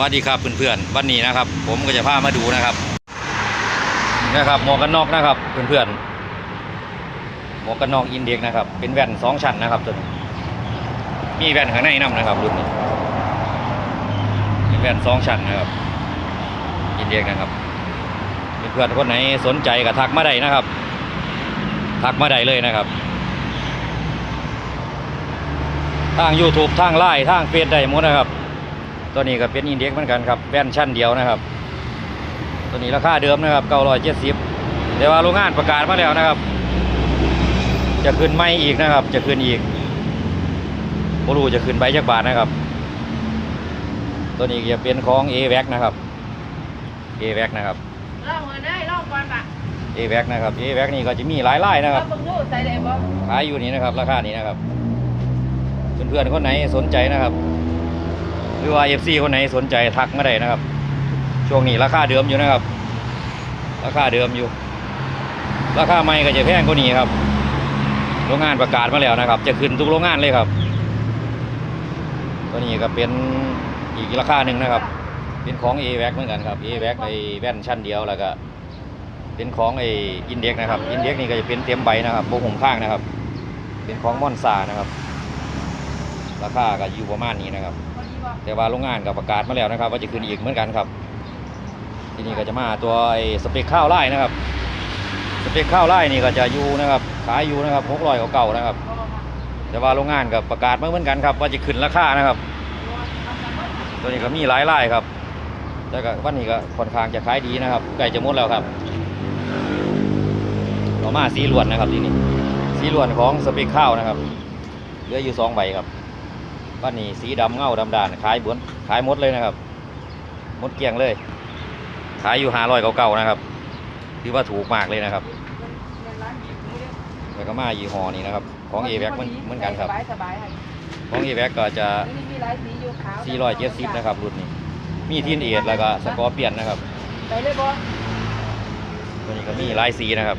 วัสดีครับเพื่อนๆวันนี้นะครับ ผมก็จะพามาดูนะครับนะครับหมวกกันน็อกนะครับเพื่อนๆหมวกกันน็อกอินเด็กนะครับ เป็นแว่นสองชั้นนะครับตัวนี้มีแว่นข้างในนํนะครับรุ่นนี้เป็นแว่นสองชั้นนะครับอินเด็กนะครับเพื่อนๆคนไหนสนใจก็ทักมาได้นะครับ ทักมาได้เลยนะครับทาง YouTube ทางไลน์ทางเฟซได้หมดนะครับ ตัวนี้ก็เป็นอินเด็กซ์เหมือนกันครับแว่นชั้นเดียวนะครับ ตัวนี้ราคาเดิมนะครับ970แต่ว่าโรงงานประกาศมาแล้วนะครับ จะขึ้นไม่อีกนะครับ จะขึ้นอีกบรู้จะขึ้นใบจักบาทนะครับ ตัวนี้จะเป็นของ a v a c นะครับ a v a c นะครับลองเลยได้ลองก่อนปะ a v a c นะครับ a v a c นี่ก็จะมีหลายไล่นะคแล้รัวบเพิ่งรู้ใส่ได้บ่ขายอยู่นี่นะครับ ราคานี้นะครับ เพื่อนๆคนไหนสนใจนะครับห รือว่า FC คนไหนสนใจทักมาได้นะครับ ช่วงนี้ราคาเดิมอยู่นะครับ ราคาเดิมอยู่ ราคาใหม่ก็จะแพงกว่านี้ครับ โรงงานประกาศมาแล้วนะครับ จะขึ้นทุกโรงงานเลยครับ ตัวนี้ก็เป็นอีกราคาหนึ่งนะครับ เป็นของ a v a c เหมือนกันครับ a v a c ไอแว่นชั้นเดียวแล้วก็ เป็นของไออินเด็กนะครับ อินเด็กนี่ก็จะเป็นเต็มใบนะครับโบห่มข้างนะครับ เป็นของมอนซานะครับ ราคาก็อยู่ประมาณนี้นะครับพอดีบ่ แต่ว่าโรงงานก็ประกาศมาแล้วนะครับ ว่าจะขึ้นอีกเหมือนกันครับ ทีนี้ก็จะมาตัวไอ้สเปคข้าวไล่นะครับ สเปคข้าวไล่นี่ก็จะอยู่นะครับขายอยู่นะครับหกร้อยเก่าๆนะครับ แต่ว่าโรงงานก็ประกาศมาเหมือนกันครับ ว่าจะขึ้นราคานะครับ ตัวนี้ก็มีหลายไล่ครับแต่ก็วันนี้ก็ค่อนข้างจะขายดีนะครับใกล้จะหมดแล้วครับต่อมาสีล้วนนะครับที่นี่สีล้วนของสเปคข้าวนะครับเหลืออยู่สองใบครับ วันนี้สีดำเงาดำด่านขายบวนขายมดเลยนะครับมดเกลียงเลย ขายอยู่ห้าร้อยเก่าๆนะครับถือว่าถูกมากเลยนะครับแล้วก็มายี่ห้อนี้นะครับ ของเอแวกเหมือนกันครับ ของเอแวกก็จะนี่มีหลายสีอยู่ขาว470นะครับรุ่นนี้ มีทีนเอทแล้วก็สกอร์เปียนนะครับตัวนี้ก็มีลายสีนะครับ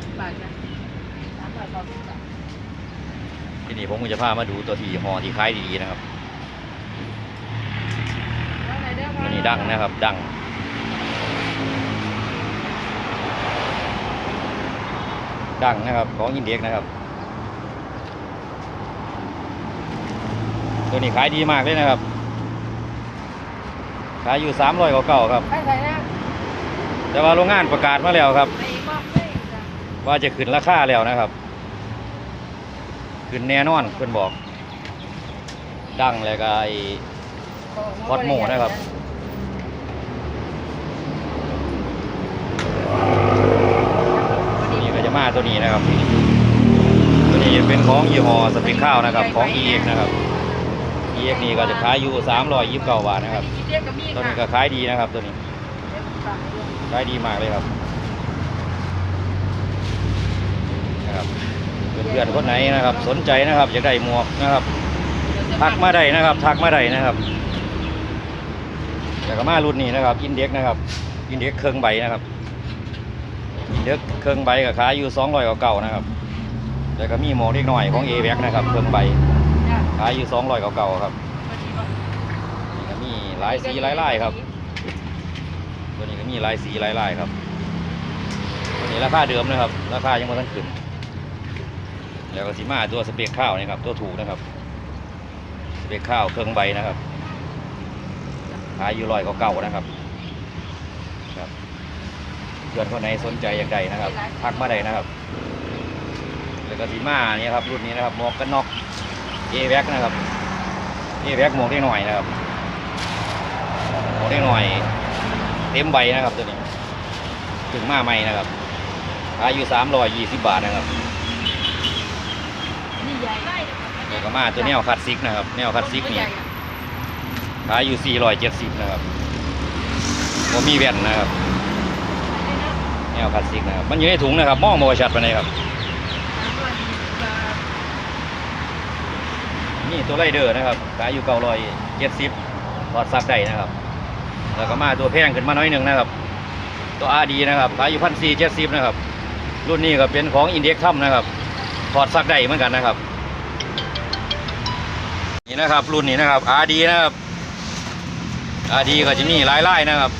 ทีนี้ผมก็จะพามาดูตัวที่ห่อที่ขายดีๆนะครับ แล้วไหนเด้อตัวนี้ดังนะครับ ดังดังนะครับของอินเด็กนะครับ ตัวนี้ขายดีมากเลยนะครับ ขายอยู่สามร้อยเก่าๆครับไปใส่นะแต่ว่าโรงงานประกาศมาแล้วครับไปอีกบ่ไปอีกจ้ะว่าจะขึ้นราคาแล้วนะครับ ขึ้นแน่นอนเพื่อนบอก ดังแล้วก็ไอ้วัดหมู่นะครับ นี่ก็จะมา ตัวนี้นะครับ ตัวนี้เป็นของยี่ห้อสปริงข้าวนะครับ ของ EX นะครับ EX นี่ก็จะขายอยู่329บาทนะครับมีเรียกกับ ตัวนี้ก็ขายดีนะครับตัวนี้ ขายดีมากเลยครับนะครับเพื่อนๆคนไหนนะครับ สนใจนะครับอยากได้หมวกนะครับทักมาได้นะครับทักมาได้นะครับแล้วก็มารุ่นนี้นะครับอินเด็กนะครับอินเด็กเครื่องใบนะครับ เด็กเครื่องใบก็ขายอยู่200กว่าเก่านะครับแล้วก็มีหมวกเล็กหน่อยของ a v a c นะครับเครื่องใบขายอยู่200กว่าเก่าครับพอดีบ่นี่ก็มีหลายสีหลายลายครับ ตัวนี้ก็มีหลายสีหลายลายครับตัวนี้ราคาเดิมนะครับ ราคายังไม่ทันขึ้นแล้วก็สีมาตัวสเปกข้าวนี่ครับตัวถูกนะครับสเปกข้าวเครื่องใบนะครับขายอยู่ร้อยเก่าๆนะครับ พื่อนคนไหนสนใจอย่างใดนะครับทักมาได้นะครับแล้วก็สีมาเนี่ยครับรุ่นนี้นะครับหมวกกันน็อกเอแว็กนะครับเอแว็กหมวกได้หน่อยนะครับหมวกได้หน่อย เต็มใบนะครับตัวนี้ถึงมาใหม่นะครับขายอยู่สามร้อยยี่สิบบาทนะครับนี่ใหญ่แล้วก็มาตัวแนวคัดซิกนะครับแนวคัดซิกนี่ขายอยู่สี่ร้อยเจ็ดสิบนะครับผมมีแว่นนะครับ แนวคัดซิกนะครับมันอยู่ในถุงนะครับมองบริชัดไปไหนครับนี่ตัวไรเดอร์นะครับขายอยู่เก้าร้อยเจ็ดสิบถอดซักได้นะครับ แล้วก็มาตัวแพงขึ้นมาหน้อยหนึ่งนะครับ ตัวอาดีนะครับขายอยู่พันสี่เจ็ดสิบนะครับ รุ่นนี้ก็เป็นของอินเด็กทัมนะครับถอดซักได้เหมือนกันนะครับ นี่นะครับรุ่นนี้นะครับอาดีนะครับอาดีก็จะมีหลายไล่นะครับ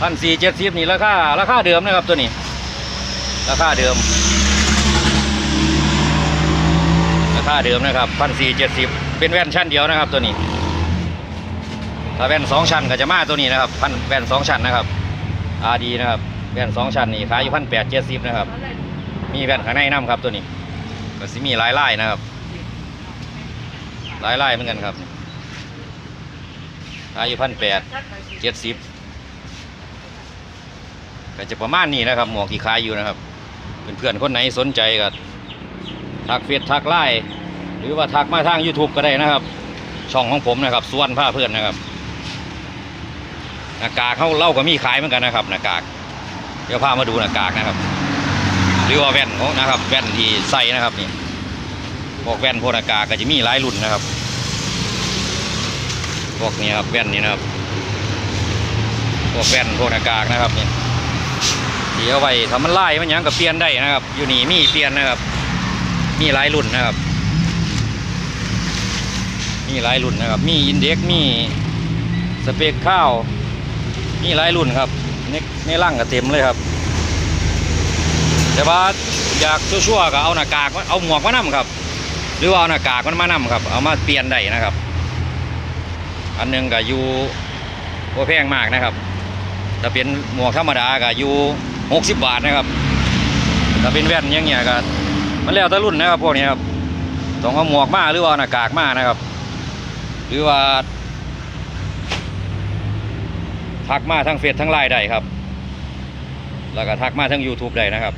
พันสี่เจ็ดสิบนี่ราคาราคาเดิมนะครับตัวนี้ ราคาเดิม ราคาเดิมนะครับพันสี่เจ็ดสิบเป็นแว่นชั้นเดียวนะครับตัวนี้ ถ้าแว่นสองชั้นก็จะมาตัวนี้นะครับพันแว่นสองชั้นนะครับอาดีนะครับแว่นสองชั้นนี่ขายอยู่พันแปดเจ็ดสิบนะครับ มีแว่นข้างในน้ำครับตัวนี้ ก็สิมีหลายไล่นะครับหลายไล่เหมือนกันครับขายอยู่พันแปดเจ็ดสิบ ก็จะประมาณนี้นะครับ หมวกที่ขายอยู่นะครับเพื่อนๆคนไหนสนใจก็ทักเฟซทักไลน์หรือว่าทักมาทาง YouTube ก็ได้นะครับ ช่องของผมนะครับส่วนผ้าเพื่อนนะครับหน้ากากเขาเล่าก็มีขายเหมือนกันนะครับหน้ากาก เดี๋ยวพามาดูหน้ากากนะครับ หรือว่าแว่นของนะครับแว่นที่ใส่นะครับนี่พวกแว่นพวกหน้ากากก็จะมีหลายรุ่นนะครับพวกนี้ครับแว่นนี้นะครับพวกแว่นพวกหน้ากากนะครับนี่ ที่เอาไว้ทำมันไล่มันยังกับเปลี่ยนได้นะครับ อยู่นี่มีเปลี่ยนนะครับ มีหลายรุ่นนะครับ มีหลายรุ่นนะครับ มีอินเด็กมีสเปกข้าวมีหลายรุ่นครับในในร่างก็เต็มเลยครับ แต่ว่าอยากชั่วๆก็เอาหน้ากากเอาหมวกมานํครับ หรือว่าเอาหน้ากากมันมานํครับ เอามาเปลี่ยนได้นะครับ อันหนึงก็อยู่บ่แพงมากนะครับถ้าเป็นหมวกธรรมดาก็อยู่ 60 บาทนะครับถ้าเป็นแว่นย่างเงี้ยก็มันแล้วแต่รุ่นนะครับพวกนี้ครับต้องเอาหมวกมาหรือว่าหน้ากากมานะครับ หรือว่าทักมาทั้งเฟซทั้งไลน์ได้ครับ แล้วก็ทักมาทั้ง YouTube ได้นะครับ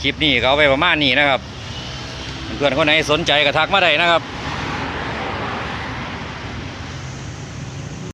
คลิปนี้ก็เอาไปประมาณนี้นะครับ เพื่อนคนไหนสนใจก็ทักมาได้นะครับ